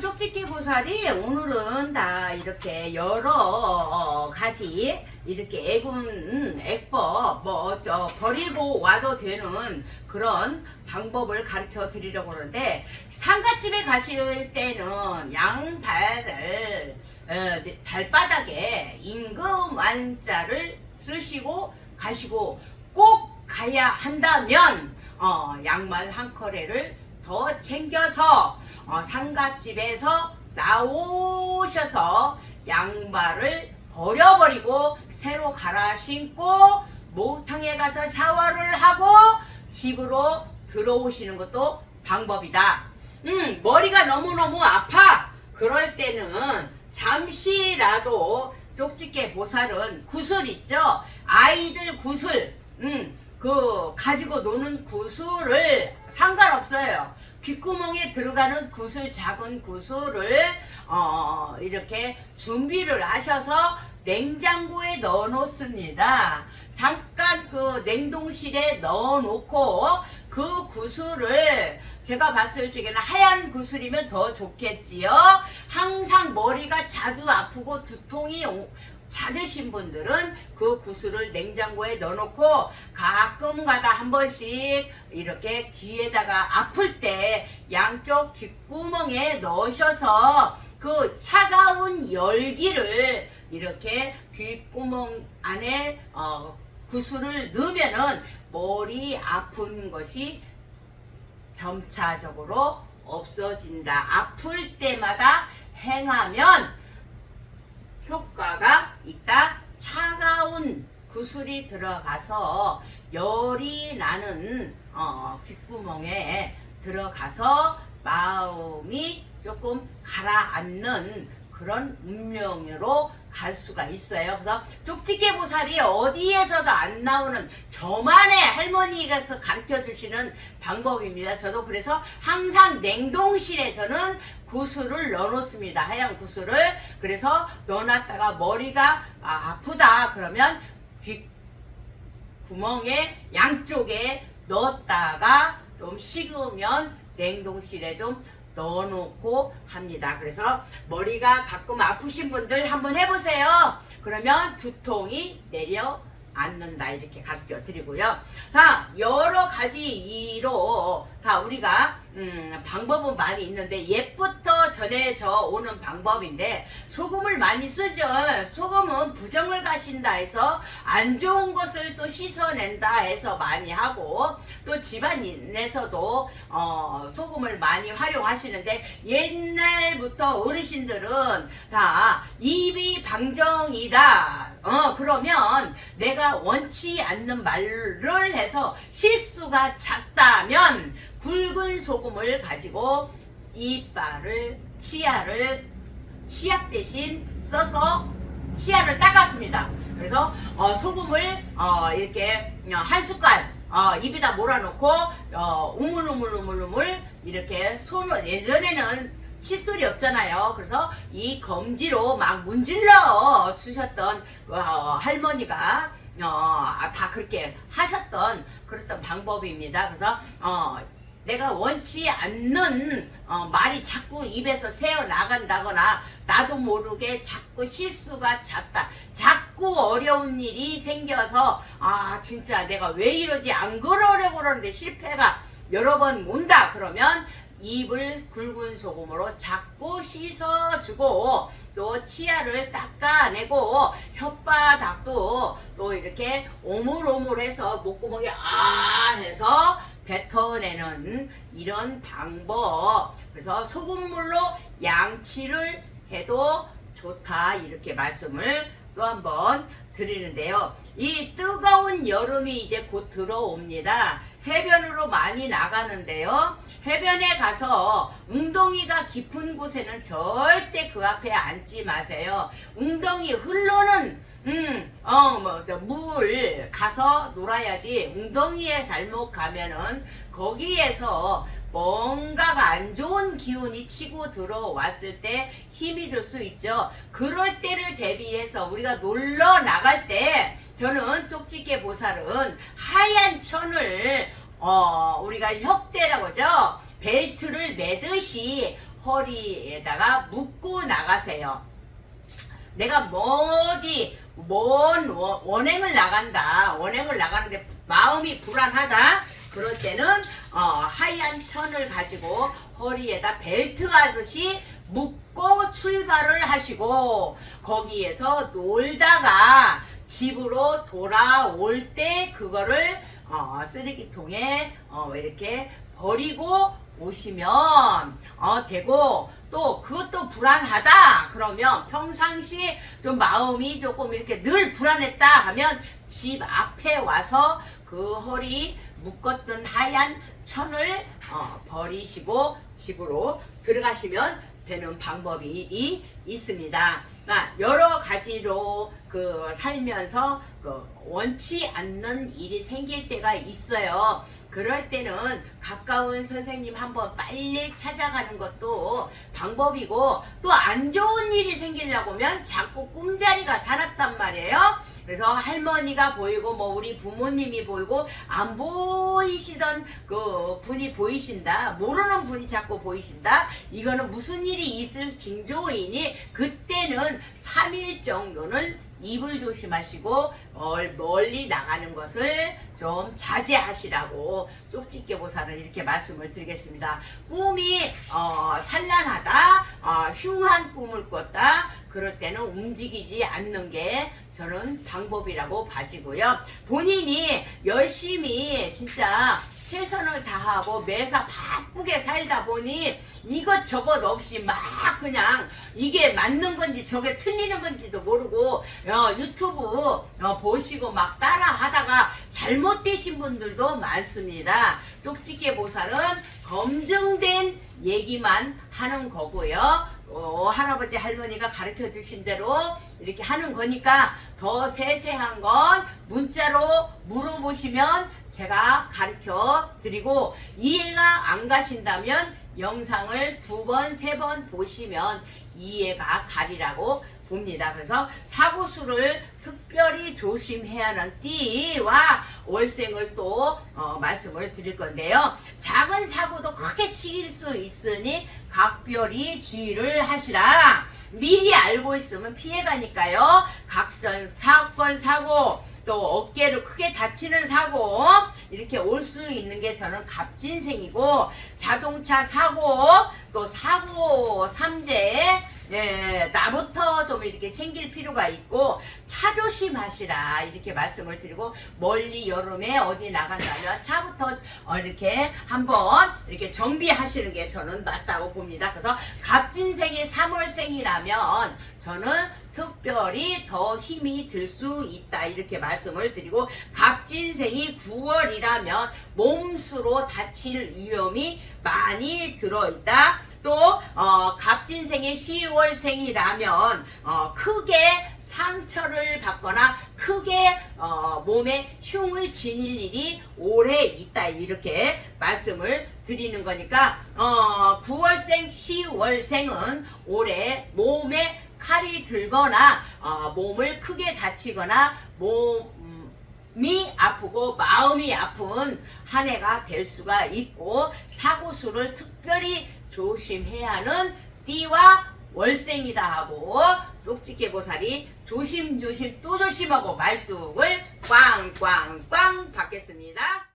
쪽집게 보살이 오늘은 다 이렇게 여러 가지 이렇게 애군 애법 뭐 저 버리고 와도 되는 그런 방법을 가르쳐 드리려고 그러는데 상가집에 가실 때는 양발을 어, 발바닥에 임금 완자를 쓰시고 가시고 꼭 가야 한다면 어, 양말 한 커레를 더 챙겨서 어, 상가집에서 나오셔서 양말을 버려버리고 새로 갈아 신고 목탕에 가서 샤워를 하고 집으로 들어오시는 것도 방법이다. 음, 머리가 너무너무 아파. 그럴 때는 잠시라도 쪽집게 보살은 구슬 있죠? 아이들 구슬. 음, 그 가지고 노는 구슬을 상관없어요. 귓구멍에 들어가는 구슬 작은 구슬을 어, 이렇게 준비를 하셔서 냉장고에 넣어 놓습니다. 잠깐 그 냉동실에 넣어 놓고 그 구슬을 제가 봤을 적에는 하얀 구슬이면 더 좋겠지요. 항상 머리가 자주 아프고 두통이 오- 찾으신 분들은 그 구슬을 냉장고에 넣어놓고 가끔 가다 한 번씩 이렇게 귀에다가 아플 때 양쪽 귓구멍에 넣으셔서 그 차가운 열기를 이렇게 귓구멍 안에 어, 구슬을 넣으면은 머리 아픈 것이 점차적으로 없어진다. 아플 때마다 행하면 효과가 있다. 차가운 구슬이 들어가서 열이 나는 어, 귓구멍에 들어가서 마음이 조금 가라앉는 그런 운명으로 갈 수가 있어요. 그래서 쪽집게 보살이 어디에서도 안 나오는 저만의 할머니께서 가르쳐 주시는 방법입니다. 저도 그래서 항상 냉동실에 저는 구슬을 넣어놓습니다. 하얀 구슬을. 그래서 넣어놨다가 머리가 아, 아프다 그러면 귀 구멍에 양쪽에 넣었다가 좀 식으면 냉동실에 좀 넣어놓고 합니다. 그래서 머리가 가끔 아프신 분들 한번 해보세요. 그러면 두통이 내려 앉는다 이렇게 가르쳐 드리고요. 자 여러 가지 이로 다 우리가 음, 방법은 많이 있는데 옛부터 전해져 오는 방법인데 소금을 많이 쓰죠. 소금은 부정을 가신다 해서 안 좋은 것을 또 씻어낸다 해서 많이 하고 또 집안에서도 어, 소금을 많이 활용하시는데 옛날부터 어르신들은 다 입이 방정이다. 어 그러면 내가 원치 않는 말을 해서 실수가 잦다면 굵은 소금을 가지고 이빨을 치아를 치약 대신 써서 치아를 닦았습니다. 그래서 어, 소금을 어, 이렇게 어, 한 숟갈 어, 입에다 몰아놓고 어, 우물우물우물우물 이렇게 손을 예전에는 칫솔이 없잖아요. 그래서 이 검지로 막 문질러 주셨던 어, 할머니가 어, 다 그렇게 하셨던 그랬던 방법입니다. 그래서 어, 내가 원치 않는 어, 말이 자꾸 입에서 새어 나간다거나 나도 모르게 자꾸 실수가 잦다. 자꾸 어려운 일이 생겨서 아 진짜 내가 왜 이러지 안 그러려고 그러는데 실패가 여러 번 온다 그러면 입을 굵은 소금으로 자꾸 씻어주고 또 치아를 닦아내고 혓바닥도 또 이렇게 오물오물해서 목구멍에 아 해서 뱉어내는 이런 방법 그래서 소금물로 양치를 해도 좋다 이렇게 말씀을 또 한번 드리는데요. 이 뜨거운 여름이 이제 곧 들어옵니다. 해변으로 많이 나가는데요. 해변에 가서 웅덩이가 깊은 곳에는 절대 그 앞에 앉지 마세요. 웅덩이 흘러는 음, 어, 뭐, 물 가서 놀아야지. 웅덩이에 잘못 가면은 거기에서 뭔가가 안 좋은 기운이 치고 들어왔을 때 힘이 들 수 있죠. 그럴 때를 대비해서 우리가 놀러 나갈 때 저는 쪽집게 보살은 하얀 천을 어, 우리가 협대라고 하죠. 벨트를 매듯이 허리에다가 묶고 나가세요. 내가 뭐 어디 먼 원- 원행을 나간다. 원행을 나가는데 마음이 불안하다? 그럴 때는 어, 하얀 천을 가지고 허리에다 벨트 하듯이 묶고 출발을 하시고 거기에서 놀다가 집으로 돌아올 때 그거를 어, 쓰레기통에 어, 이렇게 버리고 오시면 어, 되고 또 그것도 불안하다 그러면 평상시 좀 마음이 조금 이렇게 늘 불안했다 하면 집 앞에 와서 그 허리 묶었던 하얀 천을 어, 버리시고 집으로 들어가시면 되는 방법이 이- 있습니다. 그러니까 여러 가지로 그 살면서 그 원치 않는 일이 생길 때가 있어요. 그럴 때는 가까운 선생님 한번 빨리 찾아가는 것도 방법이고 또 안 좋은 일이 생기려고 하면 자꾸 꿈자리가 살았단 말이에요. 그래서 할머니가 보이고 뭐 우리 부모님이 보이고 안 보이시던 그 분이 보이신다. 모르는 분이 자꾸 보이신다. 이거는 무슨 일이 있을 징조이니 그때는 3일 정도는 입을 조심하시고 멀- 멀리 나가는 것을 좀 자제하시라고 쪽집게 보살은 이렇게 말씀을 드리겠습니다. 꿈이 어, 산란하다, 어, 흉한 꿈을 꿨다. 그럴 때는 움직이지 않는 게 저는 방법이라고 봐지고요. 본인이 열심히 진짜 최선을 다하고 매사 바쁘게 살다 보니 이것저것 없이 막 그냥 이게 맞는 건지 저게 틀리는 건지도 모르고 어, 유튜브 어, 보시고 막 따라 하다가 잘못되신 분들도 많습니다. 쪽집게 보살은 검증된 얘기만 하는 거고요. 어, 할아버지 할머니가 가르쳐 주신 대로 이렇게 하는 거니까 더 세세한 건 문자로 물어보시면 제가 가르쳐 드리고 이해가 안 가신다면 영상을 두 번, 세 번 보시면 이해가 가리라고 봅니다. 그래서 사고수를 특별히 조심해야 하는 띠와 월생을 또 어, 말씀을 드릴 건데요. 작은 사고도 크게 치일 수 있으니 각별히 주의를 하시라. 미리 알고 있으면 피해가니까요. 각전 사건 사고 또 어깨를 크게 다치는 사고 이렇게 올 수 있는 게 저는 갑진생이고 자동차 사고 또 사고 삼재 예, 나부터 좀 이렇게 챙길 필요가 있고 차 조심하시라 이렇게 말씀을 드리고 멀리 여름에 어디 나간다면 차부터 어, 이렇게 한번 이렇게 정비하시는 게 저는 맞다고 봅니다. 그래서 갑진생이 3월생이라면 저는 특별히 더 힘이 들 수 있다 이렇게 말씀을 드리고 갑진생이 9월이라면 몸수로 다칠 위험이 많이 들어있다. 또 어, 갑진생이 10월생이라면 어, 크게 상처를 받거나 크게 어, 몸에 흉을 지닐 일이 오래 있다 이렇게 말씀을 드리는 거니까 어, 9월생, 10월생은 올해 몸에 칼이 들거나 어, 몸을 크게 다치거나 몸이 아프고 마음이 아픈 한 해가 될 수가 있고 사고수를 특별히 조심해야 하는 띠와 월생이다 하고 쪽집게 보살이 조심조심 또 조심하고 말뚝을 꽝꽝꽝 받겠습니다.